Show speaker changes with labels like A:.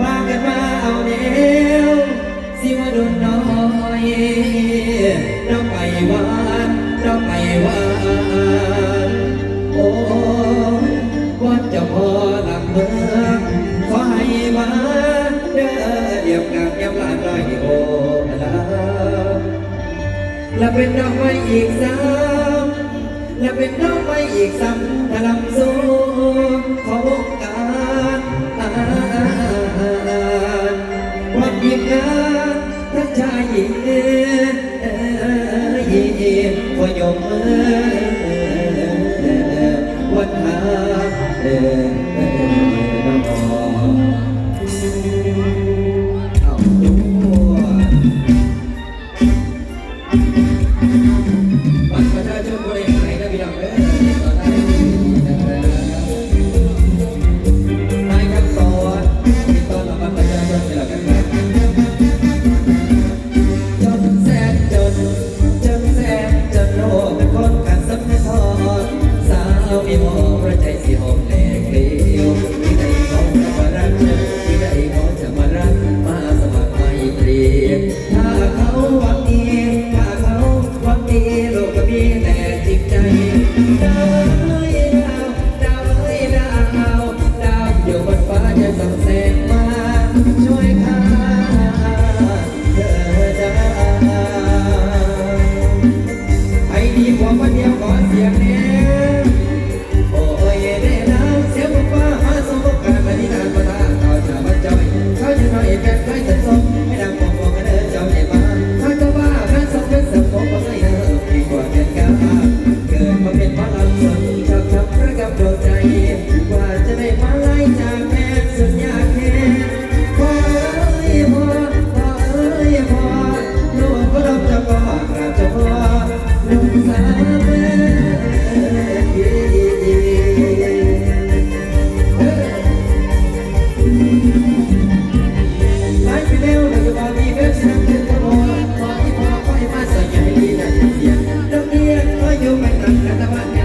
A: ว่ากันมาเอาเดียวสิว่าโดนน้อยเราไปวานเราไปวานโอ้ว่าจะพอหลังเมืองขอให้มาเด้อเดียบกามยำลานน้อยโอ้ละและเป็นน้องไม้อีกซ้ำและเป็นน้องไม้อีกซ้ำถ้าลำสู้ของการ วันยิงงานทั้งชายหญิงพยมมือวันหา Ganda naman.